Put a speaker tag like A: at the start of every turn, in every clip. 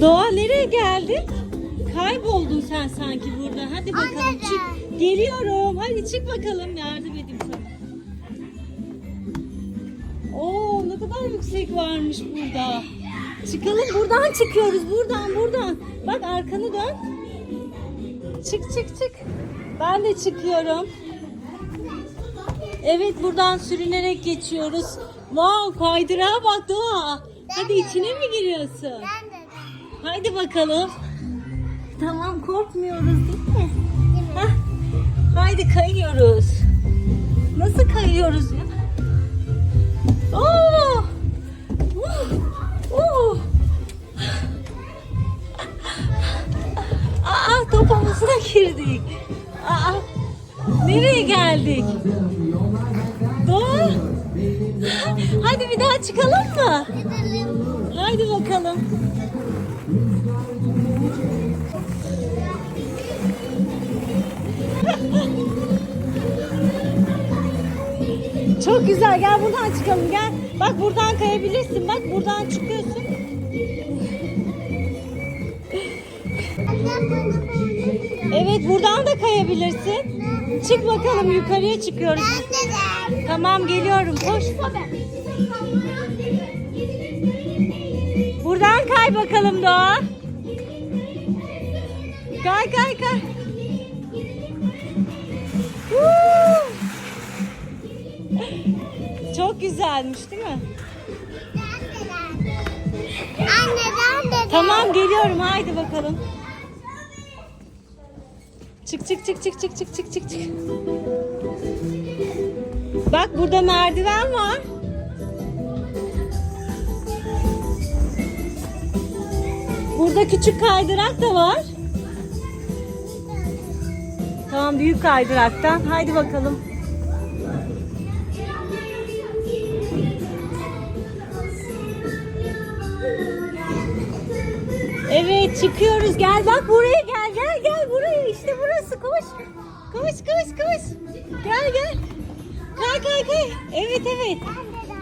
A: Doğa nereye geldin? Kayboldun sen sanki burada. Hadi bakalım
B: Anne.
A: çık. Geliyorum. Hadi çık bakalım yardım edeyim sana. Oo ne kadar yüksek varmış burada. Çıkalım buradan çıkıyoruz. Buradan buradan. Bak arkanı dön. Çık çık çık. Ben de çıkıyorum. Evet buradan sürünerek geçiyoruz. Wow kaydırağa bak Doğa. Hadi içine mi giriyorsun?
B: Ben.
A: Haydi bakalım. Tamam korkmuyoruz değil mi?
B: Mi?
A: Hah. Haydi kayıyoruz. Nasıl kayıyoruz ya? Oo! Uh! Uh! Aa topumuzuna girdik. Aa nereye geldik? Doğa. Hadi bir daha çıkalım
B: Gidelim.
A: Haydi bakalım. Çok güzel. Gel buradan çıkalım. Gel. Bak buradan kayabilirsin. Bak buradan çıkıyorsun. Evet buradan da kayabilirsin. Çık bakalım yukarıya çıkıyoruz. Tamam geliyorum. Koş kay bakalım Doğa. Kay kay kay. Woo! Çok güzelmiş değil mi?
B: Anne ben.
A: Tamam geliyorum haydi bakalım. Çık çık çık çık çık çık çık çık. Bak burada merdiven var. Burada küçük kaydırak da var. Tamam büyük kaydıraktan. Haydi bakalım. Evet çıkıyoruz. Gel bak buraya gel gel gel buraya işte burası koş. Koş koş koş. Gel gel. Kay kay kay. Evet evet.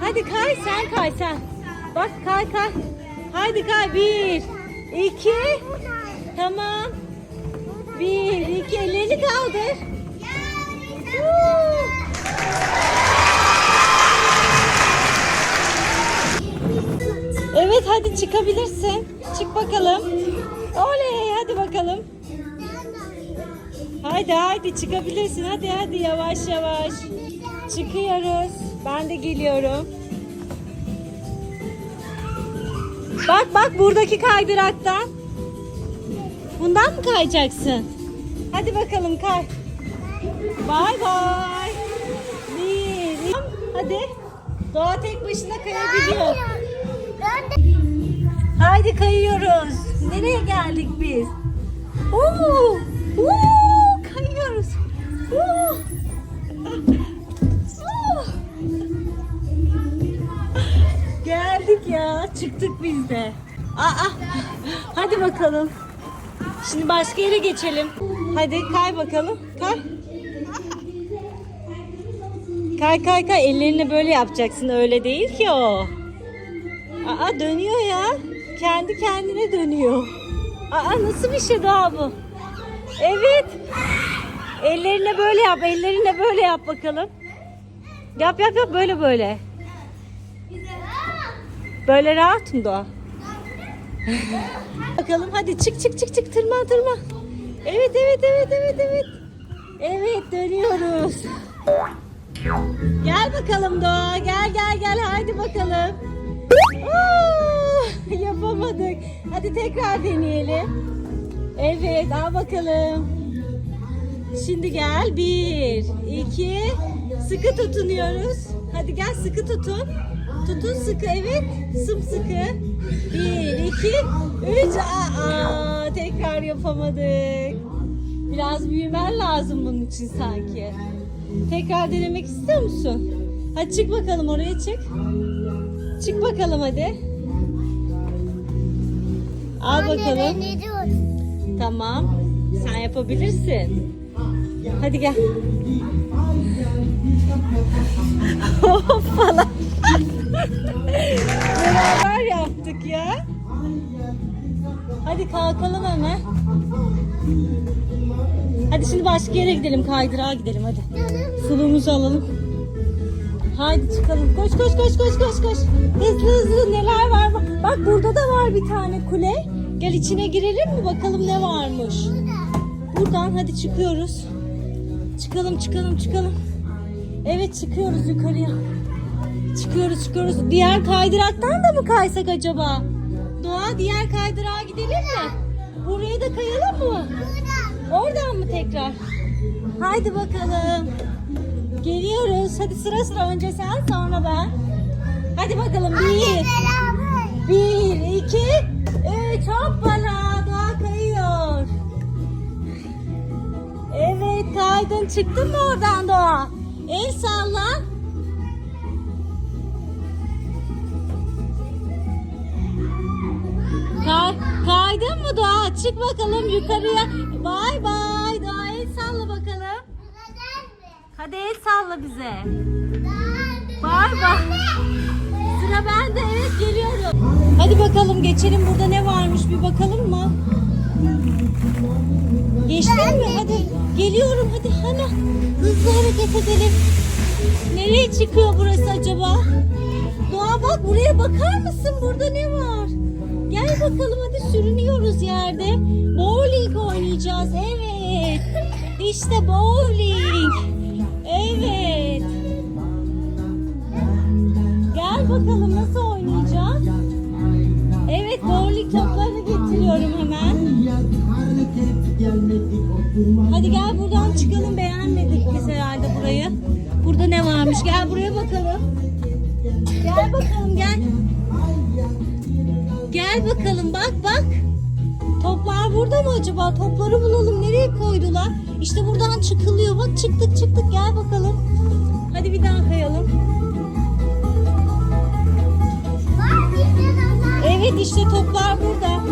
A: Hadi kay sen kay sen. Bak kay kay. Haydi kay. Bir, iki. Tamam. Bir, iki. Ellerini kaldır. Evet hadi çıkabilirsin. Çık bakalım. Oley hadi bakalım. Haydi haydi çıkabilirsin. Hadi hadi yavaş yavaş. Çıkıyoruz. Ben de geliyorum. Bak bak buradaki kaydıraktan. Bundan mı kayacaksın? Hadi bakalım kay. Bay bay. Bir, Hadi. Doğa tek başına kayabiliyor. Haydi kayıyoruz. Nereye geldik biz? Oo! Oo! Kayıyoruz. Oo! Ya. Çıktık biz de. Aa! Hadi bakalım. Şimdi başka yere geçelim. Hadi kay bakalım. Kay. Kay kay kay. Ellerini böyle yapacaksın. Öyle değil ki o. Aa dönüyor ya. Kendi kendine dönüyor. Aa nasıl bir şey daha bu? Evet. Ellerine böyle yap. Ellerine böyle yap bakalım. Yap yap yap böyle böyle. Böyle rahat mı Doğa? bakalım hadi çık çık çık çık tırman tırman. Evet evet evet evet evet. Evet dönüyoruz. Gel bakalım Doğa. Gel gel gel haydi bakalım. Aa, yapamadık. Hadi tekrar deneyelim. Evet al bakalım. Şimdi gel. Bir, iki. Sıkı tutunuyoruz. Hadi gel sıkı tutun. Tutun sıkı evet. Sımsıkı. Bir, iki, üç. Aa, tekrar yapamadık. Biraz büyümen lazım bunun için sanki. Tekrar denemek istiyor musun? Hadi çık bakalım oraya çık. Çık bakalım hadi. Al
B: Anne
A: bakalım. Tamam. Sen yapabilirsin. Hadi gel. Hoppala. Beraber yap. yaptık ya. Hadi kalkalım hemen. Hadi şimdi başka yere gidelim. Kaydırağa gidelim hadi. Suluğumuzu alalım. Haydi çıkalım. Koş koş koş koş koş koş. Hızlı hızlı neler var? Bak burada da var bir tane kule. Gel içine girelim mi bakalım ne varmış. Buradan hadi çıkıyoruz. Çıkalım çıkalım çıkalım. Evet çıkıyoruz yukarıya. Çıkıyoruz çıkıyoruz. Diğer kaydıraktan da mı kaysak acaba? Doğa diğer kaydırağa gidelim mi? Buraya da kayalım mı? Oradan mı tekrar? Haydi bakalım. Geliyoruz. Hadi sıra sıra önce sen sonra ben. Hadi bakalım. Bir, bir, iki, üç. Hoppala. Doğa kayıyor. Evet kaydın. Çıktın mı oradan Doğa? El salla. Kay, kaydın mı Doğa? Çık bakalım yukarıya. Bay bay. Doğa el salla bakalım. Hadi el salla bize. Bay bay. Sıra bende evet geliyorum. Hadi bakalım geçelim burada ne varmış bir bakalım mı? Geçtin mi? Hadi geliyorum hadi hemen hızlı hareket edelim. Nereye çıkıyor burası acaba? Doğa bak buraya bakar mısın? Burada ne var? Gel bakalım hadi sürünüyoruz yerde. Bowling oynayacağız evet. İşte bowling. Evet. Gel bakalım nasıl oynayacağız? Evet bowling toplarını getiriyorum hemen. Hadi gel buradan çıkalım beğenmedik biz herhalde burayı. Burada ne varmış gel buraya bakalım. Gel bakalım gel. Gel bakalım bak bak. Toplar burada mı acaba? Topları bulalım. Nereye koydular? İşte buradan çıkılıyor. Bak çıktık çıktık. Gel bakalım. Hadi bir daha kayalım. Evet işte toplar burada.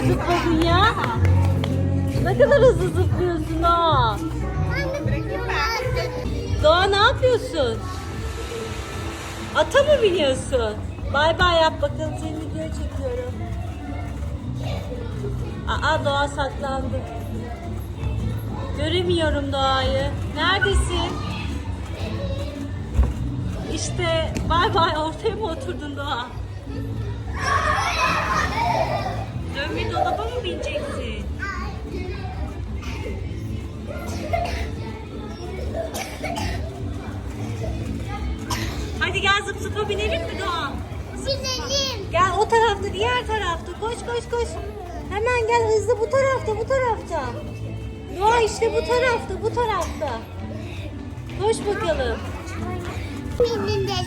A: Güzel zıpladın ya. Ne kadar hızlı zıplıyorsun Doğa. Doğa ne yapıyorsun? Ata mı biniyorsun? Bay bay yap bakalım seni video çekiyorum. Aa Doğa saklandı. Göremiyorum Doğa'yı. Neredesin? İşte bay bay ortaya mı oturdun Doğa? Dönme dolaba mı bineceksin? Hadi gel zıp zıpa binelim mi Doğa?
B: Binelim.
A: Gel o tarafta diğer tarafta koş koş koş. Hemen gel hızlı bu tarafta bu tarafta. Doğa işte bu tarafta bu tarafta. Koş bakalım.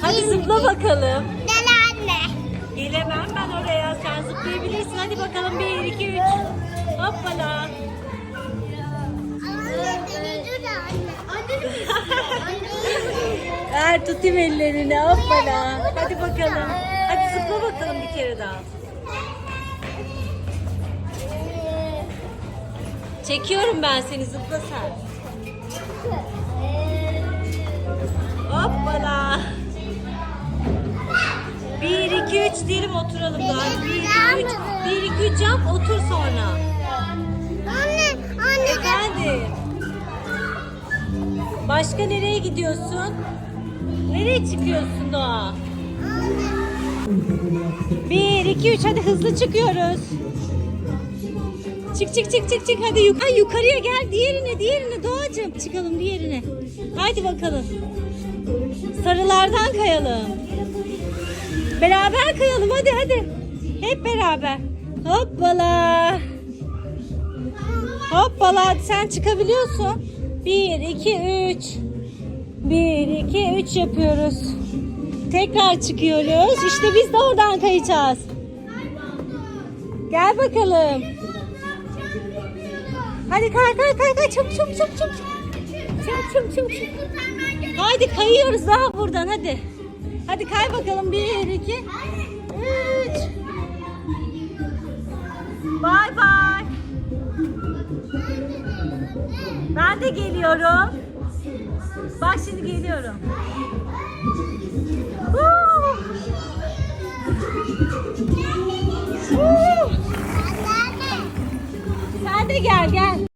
A: Hadi zıpla bakalım. Gelemem ben oraya sen zıplayabilirsin. Hadi bakalım bir iki üç. Hoppala. Ver tutayım ellerini hoppala. Hadi bakalım. Hadi zıpla bakalım bir kere daha. Çekiyorum ben seni zıpla sen. Hoppala. Bir, iki, üç diyelim oturalım daha. Bir, iki, üç. Bir, iki, üç yap otur sonra.
B: Anne, anne.
A: Efendim. Başka nereye gidiyorsun? Nereye çıkıyorsun Doğa? Bir, iki, üç hadi hızlı çıkıyoruz. Çık çık çık çık çık hadi yukarı yukarıya gel diğerine diğerine Doğacığım çıkalım diğerine. Haydi bakalım. Sarılardan kayalım. Beraber kayalım hadi hadi. Hep beraber. Hoppala. Hoppala sen çıkabiliyorsun. Bir, iki, üç. Bir, iki, üç yapıyoruz. Tekrar çıkıyoruz. İşte biz de oradan kayacağız. Gel bakalım. Hadi kay kay kay kay çabuk çabuk çabuk. Çabuk çabuk çabuk. çabuk. Haydi kayıyoruz daha buradan hadi. Hadi kay bakalım. Bir, iki, üç. Bay bay. Ben de geliyorum. Bak şimdi geliyorum. Sen de gel gel.